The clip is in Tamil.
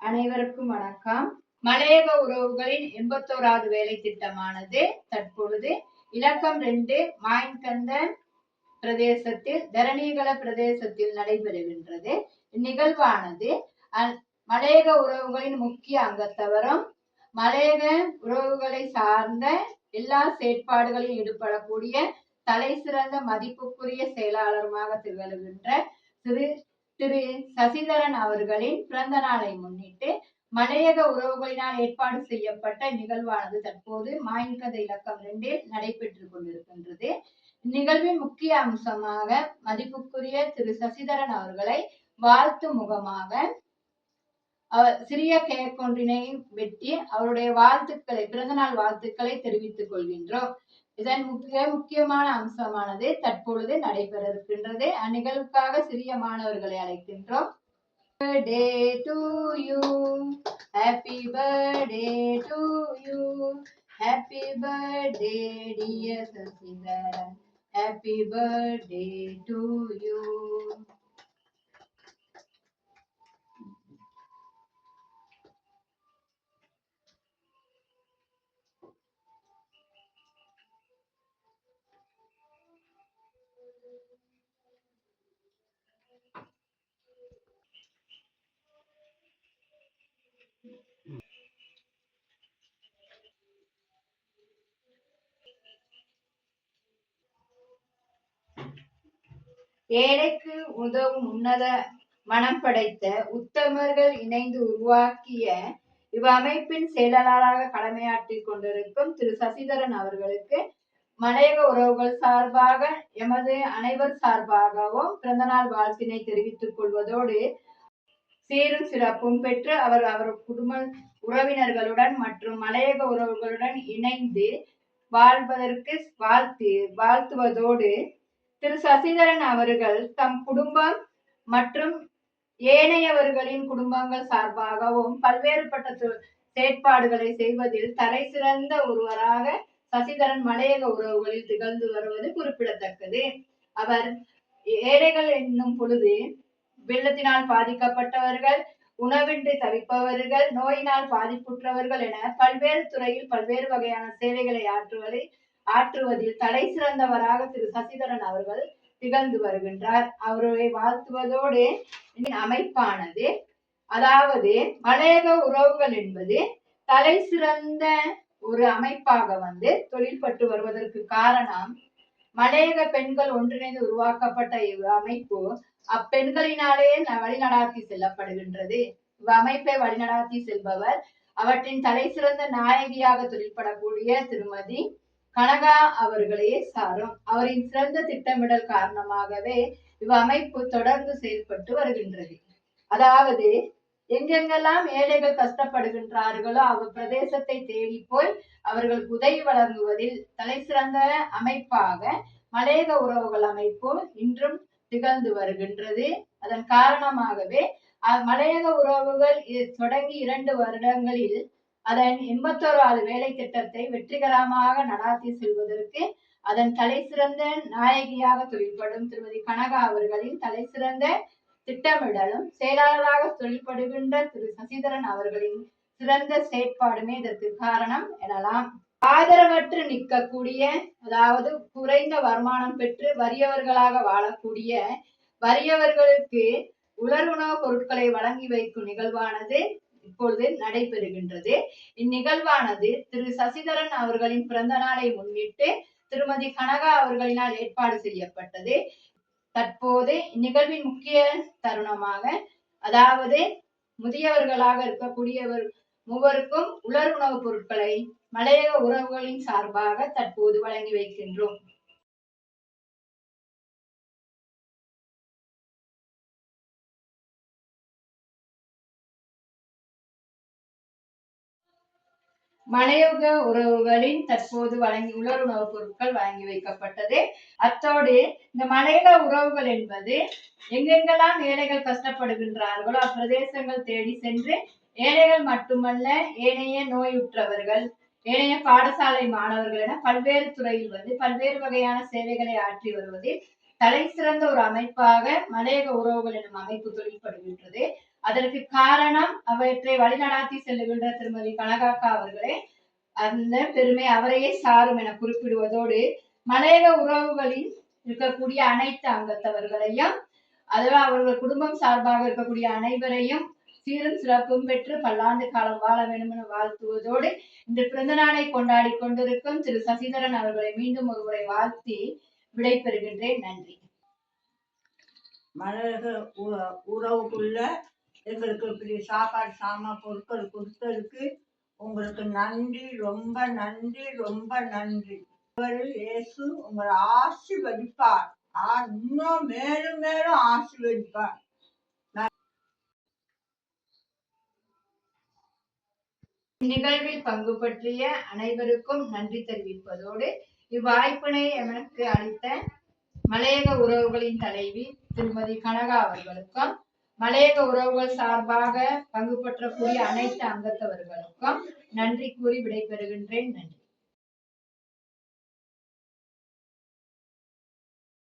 அனைவருக்கும் வணக்கம். மலையக உறவுகளின் எண்பத்தோராவது வேலை திட்டமானது தற்பொழுது இலக்கம் ரெண்டு மாயன்கந்தன் பிரதேசத்தில் தரணிகள பிரதேசத்தில் நடைபெறுகின்றது. இந்நிகழ்வானது அ- மலையக உறவுகளின் முக்கிய அங்கத்தவரும் மலையக உறவுகளை சார்ந்த எல்லா செயற்பாடுகளில் ஈடுபடக்கூடிய தலை சிறந்த மதிப்புக்குரிய செயலாளருமாக திகழ்கின்ற திரு திரு சசிதரன் அவர்களின் பிறந்த நாளை முன்னிட்டு மலையக உறவுகளினால் ஏற்பாடு செய்யப்பட்ட நிகழ்வானது தற்போது மாயின்கதை இலக்கம் ரெண்டில் நடைபெற்றுக் கொண்டிருக்கின்றது. நிகழ்வின் முக்கிய அம்சமாக மதிப்புக்குரிய திரு சசிதரன் அவர்களை வாழ்த்து முகமாக அவர் சிறிய கேக் ஒன்றினை வெட்டி அவருடைய வாழ்த்துக்களை பிறந்தநாள் வாழ்த்துக்களை தெரிவித்துக் கொள்கின்றோம். இதன் மிக முக்கியமான அம்சமானது தற்பொழுது நடைபெற இருக்கின்றது அந்நிகழ்வுக்காக சிறிய மாணவர்களை அழைக்கின்றோம். Birthday to you happy birthday to you happy birthday dear Sasidharan happy birthday to you ஏழைக்கு உதவும் உன்னத மனம் படைத்த உத்தமர்கள் இணைந்து உருவாக்கிய இவ்வமைப்பின் செயலாளராக கடமையாற்றிக் கொண்டிருக்கும் திரு சசிதரன் அவர்களுக்கு மலையக உறவுகள் சார்பாக எமது அனைவர் சார்பாகவும் பிறந்தநாள் வாழ்த்தினை தெரிவித்துக் கொள்வதோடு சீரும் சிறப்பும் பெற்று அவர் அவர் குடும்ப உறவினர்களுடன் மற்றும் மலையக உறவுகளுடன் இணைந்து வாழ்வதற்கு வாழ்த்து வாழ்த்துவதோடு திரு சசிதரன் அவர்கள் தம் குடும்பம் மற்றும் ஏனையவர்களின் குடும்பங்கள் சார்பாகவும் பல்வேறுபட்ட செயற்பாடுகளை செய்வதில் தலை சிறந்த ஒருவராக சசிதரன் மலையக உறவுகளில் திகழ்ந்து வருவது குறிப்பிடத்தக்கது. அவர் ஏழைகள் என்னும் பொழுது வெள்ளத்தினால் பாதிக்கப்பட்டவர்கள் உணவின்றி தவிப்பவர்கள் நோயினால் பாதிப்புற்றவர்கள் என பல்வேறு துறையில் பல்வேறு வகையான சேவைகளை ஆற்றுவதை ஆற்றுவதில் தலை சிறந்தவராக திரு சசிதரன் அவர்கள் திகழ்ந்து வருகின்றார். அவரை வாழ்த்துவதோடு அமைப்பானது அதாவது மலையக உறவுகள் என்பது தலை சிறந்த ஒரு அமைப்பாக வந்து தொழில்பட்டு வருவதற்கு காரணம் மலையக பெண்கள் ஒன்றிணைந்து உருவாக்கப்பட்ட இவ் அமைப்பு அப்பெண்களினாலே வழிநடாத்தி செல்லப்படுகின்றது. இவ் அமைப்பை வழிநடாத்தி செல்பவர் அவற்றின் தலை சிறந்த நாயகியாக தொழில்படக்கூடிய திருமதி கனகா அவர்களே சாரும். அவரின் சிறந்த திட்டமிடல் காரணமாகவே இவ்வமைப்பு தொடர்ந்து செயல்பட்டு வருகின்றது. அதாவது எங்கெங்கெல்லாம் ஏழைகள் கஷ்டப்படுகின்றார்களோ அவர் பிரதேசத்தை தேடி போய் அவர்களுக்கு உதவி வழங்குவதில் தலை சிறந்த அமைப்பாக மலையக உறவுகள் அமைப்பு இன்றும் திகழ்ந்து வருகின்றது. அதன் காரணமாகவே மலையக உறவுகள் தொடங்கி இரண்டு வருடங்களில் அதன் எண்பத்தோராவது வேலை திட்டத்தை வெற்றிகரமாக நடாத்தி செல்வதற்கு அதன் தலை சிறந்த நாயகியாக தொழில்படும் திருமதி கனகா அவர்களின் தலை சிறந்த திட்டமிடலும் செயலாளராக தொழில்படுகின்ற திரு சசிதரன் அவர்களின் சிறந்த செயற்பாடுமே இதற்கு காரணம் எனலாம். ஆதரவற்று நிற்கக்கூடிய அதாவது குறைந்த வருமானம் பெற்று வறியவர்களாக வாழக்கூடிய வறியவர்களுக்கு உலர் உணவுப் பொருட்களை வழங்கி வைக்கும் நிகழ்வானது இப்பொழுது நடைபெறுகின்றது. இந்நிகழ்வானது திரு சசிதரன் அவர்களின் பிறந்த நாளை முன்னிட்டு திருமதி கனகா அவர்களினால் ஏற்பாடு செய்யப்பட்டது. தற்போது இந்நிகழ்வின் முக்கிய தருணமாக அதாவது முதியவர்களாக இருக்கக்கூடியவர் மூவருக்கும் உலர் உணவுப் பொருட்களை மலையக உறவுகளின் சார்பாக தற்போது வழங்கி வைக்கின்றோம். மலையோக உறவுகளின் தற்போது வழங்கி உலர் உணவுப் பொருட்கள் வழங்கி வைக்கப்பட்டது. அத்தோடு இந்த மலையக உறவுகள் என்பது எங்கெங்கெல்லாம் ஏழைகள் கஷ்டப்படுகின்றார்களோ அப்பிரதேசங்கள் தேடி சென்று ஏழைகள் மட்டுமல்ல ஏனைய நோயுற்றவர்கள் ஏனைய பாடசாலை மாணவர்கள் என பல்வேறு துறையில் வந்து பல்வேறு வகையான சேவைகளை ஆற்றி வருவதில் தலை சிறந்த ஒரு அமைப்பாக மலையக உறவுகள் எனும் அமைப்பு தொழில்படுகின்றது. அதற்கு காரணம் அவற்றை வழிநடாத்தி செல்லுகின்ற திருமதி கனகாக்கா அவர்களே அந்த பெருமை அவரையே சாரும் என குறிப்பிடுவதோடு மலையக உறவுகளில் இருக்கக்கூடிய அனைத்து அங்கத்தவர்களையும் அதுவே அவர்கள் குடும்பம் சார்பாக இருக்கக்கூடிய அனைவரையும் சீரும் சிறப்பும் பெற்று பல்லாண்டு காலம் வாழ வேண்டும் என வாழ்த்துவதோடு இன்று பிறந்த நாளை கொண்டாடி கொண்டிருக்கும் திரு சசிதரன் அவர்களை மீண்டும் ஒருமுறை வாழ்த்தி விடைபெறுகின்றேன். நன்றி. மலையக உ- உறவுக்குள்ள எங்களுக்கு இப்படி சாப்பாடு சாமா பொருட்கள் கொடுத்ததுக்கு உங்களுக்கு நன்றி ரொம்ப நன்றி ரொம்ப நன்றி. இயேசு உங்களை ஆசிர்வதிப்பார். இன்னும் மேலும் மேலும் ஆசிர்வதிப்பார். இந்நிகழ்வில் பங்கு பற்றிய அனைவருக்கும் நன்றி தெரிவிப்பதோடு இவ்வாய்ப்பினை எனக்கு அளித்த மலையக உறவுகளின் தலைவி திருமதி கனகா அவர்களுக்கும் மலையக உறவுகள் சார்பாக பங்கு பற்றக்கூடிய அனைத்து அங்கத்தவர்களுக்கும் நன்றி கூறி விடைபெறுகின்றேன். நன்றி.